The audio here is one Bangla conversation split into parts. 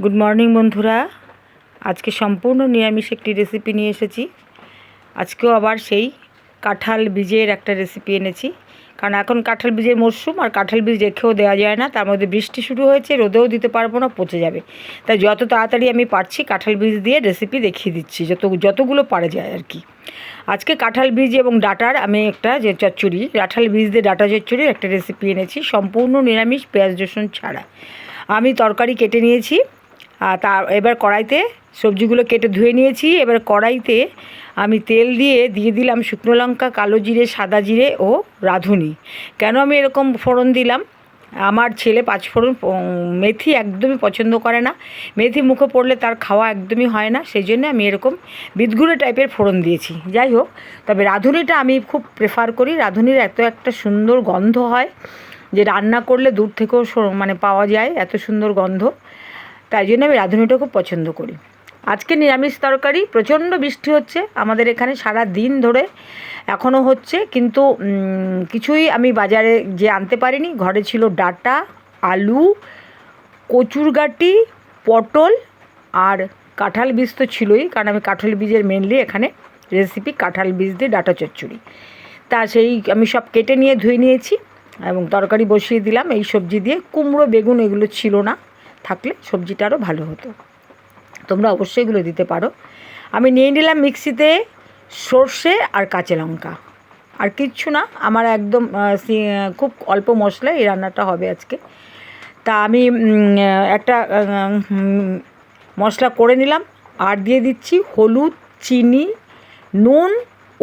গুড মর্নিং বন্ধুরা। আজকে সম্পূর্ণ নিরামিষ একটি রেসিপি নিয়ে এসেছি। আজকেও আবার সেই কাঁঠাল বীজের একটা রেসিপি এনেছি। কারণ এখন কাঁঠাল বীজের মরশুম আর কাঁঠাল বীজ রেখেও দেওয়া যায় না, তার মধ্যে বৃষ্টি শুরু হয়েছে, রোদেও দিতে পারব না, পচে যাবে। তাই যত তাড়াতাড়ি আমি পারছি কাঁঠাল বীজ দিয়ে রেসিপি দেখিয়ে দিচ্ছি, যত, যতগুলো পারা যায় আর কি। আজকে কাঁঠাল বীজ এবং ডাটার আমি একটা যে চচ্চড়ি, কাঁঠাল বীজ দিয়ে ডাটা চচ্চড়ির একটা রেসিপি এনেছি, সম্পূর্ণ নিরামিষ পেঁয়াজ রসুন ছাড়া। আমি তরকারি কেটে নিয়েছি আর তা এবার কড়াইতে সবজিগুলো কেটে ধুয়ে নিয়েছি। এবার কড়াইতে আমি তেল দিয়ে দিয়ে দিলাম শুকনো লঙ্কা, কালো জিরে, সাদা জিরে ও রাঁধুনি। কেন আমি এরকম ফোড়ন দিলাম? আমার ছেলে পাঁচফোড়ন মেথি একদমই পছন্দ করে না। মেথি মুখে পড়লে তার খাওয়া একদমই হয় না। সেই জন্য আমি এরকম বিদগুড়ে টাইপের ফোড়ন দিয়েছি। যাই হোক, তবে রাঁধুনিটা আমি খুব প্রেফার করি। রাঁধুনির এত একটা সুন্দর গন্ধ হয় যে রান্না করলে দূর থেকেও মানে পাওয়া যায় এত সুন্দর গন্ধ। তাই জন্য আমি রাঁধুনিটা খুব পছন্দ করি। আজকে নিরামিষ তরকারি, প্রচণ্ড বৃষ্টি হচ্ছে, আমাদের এখানে সারা দিন ধরে এখনও হচ্ছে, কিন্তু কিছুই আমি বাজারে যে আনতে পারিনি, ঘরে ছিল ডাটা, আলু, কচুরগাটি, পটল আর কাঁঠাল বীজ তো ছিলই, কারণ আমি কাঁঠাল বীজের মেনলি এখানে রেসিপি কাঁঠাল বীজ দিয়ে ডাটা চচ্চড়ি। তা সেই আমি সব কেটে নিয়ে ধুয়ে নিয়েছি এবং তরকারি বসিয়ে দিলাম, এই সবজি দিয়ে। কুমড়ো, বেগুন এগুলো ছিল না। থাকলে সবজিটা আরও ভালো হতো। তোমরা অবশ্যই এগুলো দিতে পারো। আমি নিয়ে নিলাম মিক্সিতে সর্ষে আর কাঁচা লঙ্কা। আর কিচ্ছু না, আমার একদম খুব অল্প মশলায় এই রান্নাটা হবে আজকে। তা আমি একটা মশলা করে নিলাম। আর দিয়ে দিচ্ছি হলুদ, চিনি, নুন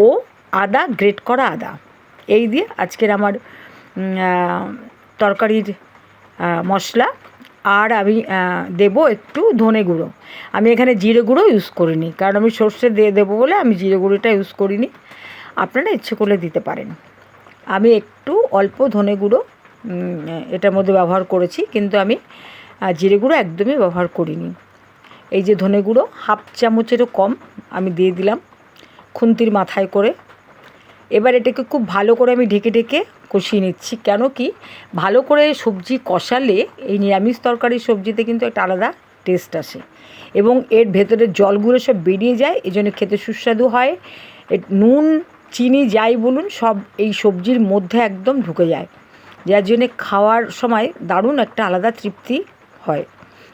ও আদা, গ্রেট করা আদা। এই দিয়ে আজকের আমার তরকারির মশলা। আর আমি দেবো একটু ধনে গুঁড়ো। আমি এখানে জিরে গুঁড়ো ইউজ করিনি, কারণ আমি সর্ষে দিয়ে দেবো বলে আমি জিরে গুঁড়োটা ইউজ করিনি। আপনারা ইচ্ছে করলে দিতে পারেন। আমি একটু অল্প ধনে গুঁড়ো এটার মধ্যে ব্যবহার করেছি, কিন্তু আমি জিরে গুঁড়ো একদমই ব্যবহার করিনি। এই যে ধনে গুঁড়ো, হাফ চামচেরও কম আমি দিয়ে দিলাম খুন্তির মাথায় করে। এবার এটাকে খুব ভালো করে আমি ঢেকে ঢেকে কষিয়ে নিচ্ছি। কেন কি? ভালো করে সবজি কষালে এই নিরামিষ তরকারির সবজিতে কিন্তু একটা আলাদা টেস্ট আসে এবং এর ভেতরের জলগুলো সব বেরিয়ে যায় এই জন্য খেতে সুস্বাদু হয়। নুন, চিনি যাই বলুন, সব এই সবজির মধ্যে একদম ঢুকে যায়। যার জন্যে খাওয়ার সময় দারুণ একটা আলাদা তৃপ্তি হয়।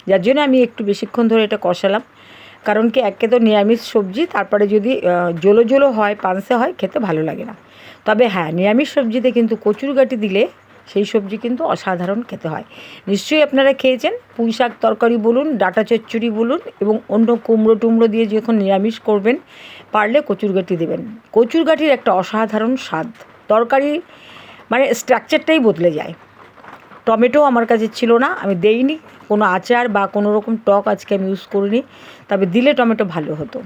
যার জন্য আমি একটু বেশিক্ষণ ধরে এটা কষালাম। কারণ কি একে তো নিরামিষ সবজি, তারপরে যদি জলো জলো হয়, পানসে হয়, খেতে ভালো লাগে না। তবে হ্যাঁ নিরামিষ সবজিতে কিন্তু কচুর গাঁটি দিলে সেই সবজি কিন্তু অসাধারণ খেতে হয়। নিশ্চয়ই আপনারা খেয়েছেন? পুঁই শাক তরকারি বলুন, ডাটা চচ্চড়ি বলুন এবং অন্য কুমড়ো টুমড়ো দিয়ে যখন নিরামিষ করবেন, পারলে কচুর গাঁটি দেবেন। কচুর গাঁটির একটা অসাধারণ স্বাদ। তরকারি মানে স্ট্রাকচারটাই বদলে যায়। টমেটো আমার কাছে ছিল না, আমি দেইনি। কোনো আচার বা কোনো রকম টক আজকে আমি ইউজ করিনি। তবে দিলে টমেটো ভালো হতো।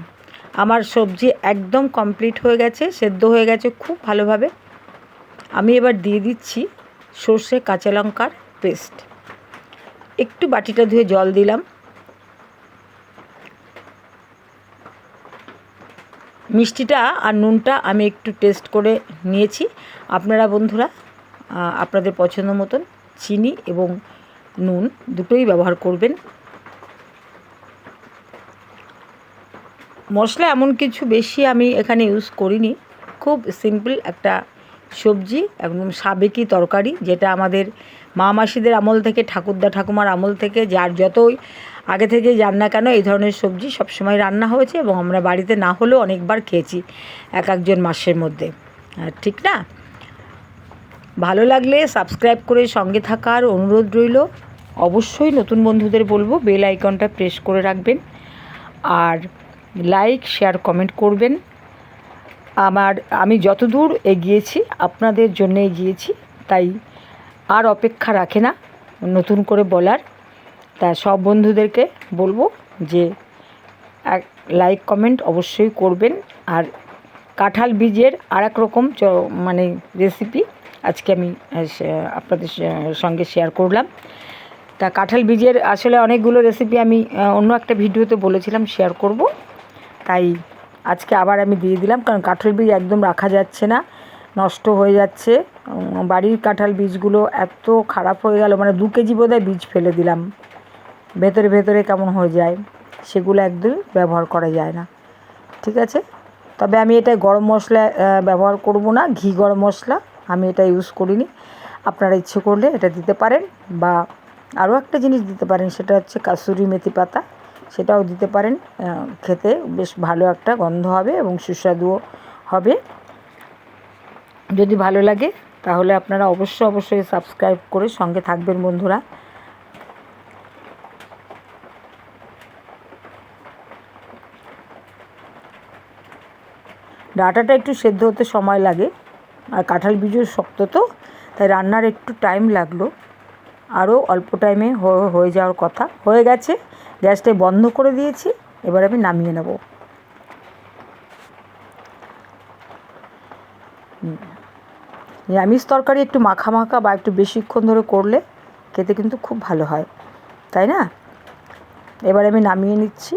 আমার সবজি একদম কমপ্লিট হয়ে গেছে, সেদ্ধ হয়ে গেছে খুব ভালোভাবে। আমি এবার দিয়ে দিচ্ছি সর্ষে কাঁচা লঙ্কার পেস্ট একটু বাটিটা ধুয়ে জল দিলাম। মিষ্টিটা আর নুনটা আমি একটু টেস্ট করে নিয়েছি। আপনারা বন্ধুরা আপনাদের পছন্দ মতন চিনি এবং নুন দুটোই ব্যবহার করবেন। মশলা এমন কিছু বেশি আমি এখানে ইউজ করিনি। খুব সিম্পল একটা সবজি, একদম সাবেকি তরকারি, যেটা আমাদের মা মাসিদের আমল থেকে, ঠাকুরদা ঠাকুমার আমল থেকে, যার যতই আগে থেকে যান না কেন এই ধরনের সবজি সবসময় রান্না হয়েছে এবং আমরা বাড়িতে না হলেও অনেকবার খেয়েছি এক একজন মাসের মধ্যে। ঠিক না? ভালো লাগলে সাবস্ক্রাইব করে সঙ্গে থাকার অনুরোধ রইল। অবশ্যই নতুন বন্ধুদের বলব বেল আইকনটা প্রেস করে রাখবেন। আর লাইক শেয়ার কমেন্ট করবেন। আমার, আমি যতদূর এগিয়েছি, আপনাদের জন্য এগিয়েছি, তাই আর অপেক্ষা রাখে না, নতুন করে বলার। তা সব বন্ধুদেরকে বলব যে লাইক কমেন্ট অবশ্যই করবেন। আর কাঁঠাল বীজের আর এক রকম মানে রেসিপি আজকে আমি আপনাদের সঙ্গে শেয়ার করলাম। তা কাঁঠাল বীজের আসলে অনেকগুলো রেসিপি আমি অন্য একটা ভিডিওতে বলেছিলাম শেয়ার করব। তাই আজকে আবার আমি দিয়ে দিলাম, কারণ কাঁঠাল বীজ একদম রাখা যাচ্ছে না, নষ্ট হয়ে যাচ্ছে। বাড়ির কাঁঠাল বীজগুলো এত খারাপ হয়ে গেল মানে দু কেজি বোধহয় বীজ ফেলে দিলাম। ভেতরে ভেতরে কেমন হয়ে যায়, সেগুলো একদমই ব্যবহার করা যায় না। ঠিক আছে? তবে আমি এটা গরম মশলা ব্যবহার করব না, ঘি গরম মশলা। আমি এটা ইউজ করিনি। আপনারা ইচ্ছে করলে এটা দিতে পারেন বা আরও একটা জিনিস দিতে পারেন, সেটা হচ্ছে কাসুরি মেথি পাতা। সেটাও দিতে পারেন খেতে বেশ ভালো একটা গন্ধ হবে এবং সুস্বাদুও হবে। যদি ভালো লাগে, তাহলে আপনারা অবশ্যই অবশ্যই সাবস্ক্রাইব করে সঙ্গে থাকবেন বন্ধুরা। ডাটাটা একটু সেদ্ধ হতে সময় লাগে। আর কাঁঠাল বীজও শক্ত তো, তাই রান্নার একটু টাইম লাগল। আরও অল্প টাইমে হয়ে যাওয়ার কথা। হয়ে গেছে, গ্যাসটা বন্ধ করে দিয়েছি, এবার আমি নামিয়ে নেব। নিরামিষ তরকারি একটু মাখা মাখা বা একটু বেশিক্ষণ ধরে করলে খেতে কিন্তু খুব ভালো হয়, তাই না? এবার আমি নামিয়ে নিচ্ছি।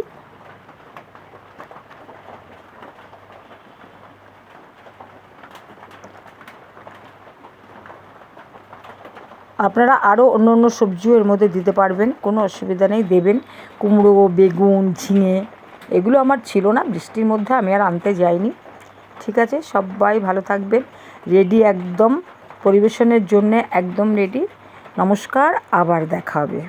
আপনারা আরও অন্য অন্য সবজিও এর মধ্যে দিতে পারবেন, কোনো অসুবিধা নেই। দেবেন কুমড়ো, বেগুন, ঝিঙে, এগুলো আমার ছিল না, বৃষ্টির মধ্যে আমি আর আনতে যাইনি। ঠিক আছে, সবাই ভালো থাকবেন, রেডি একদম, পরিবেশনের জন্যে একদম রেডি। নমস্কার, আবার দেখা হবে।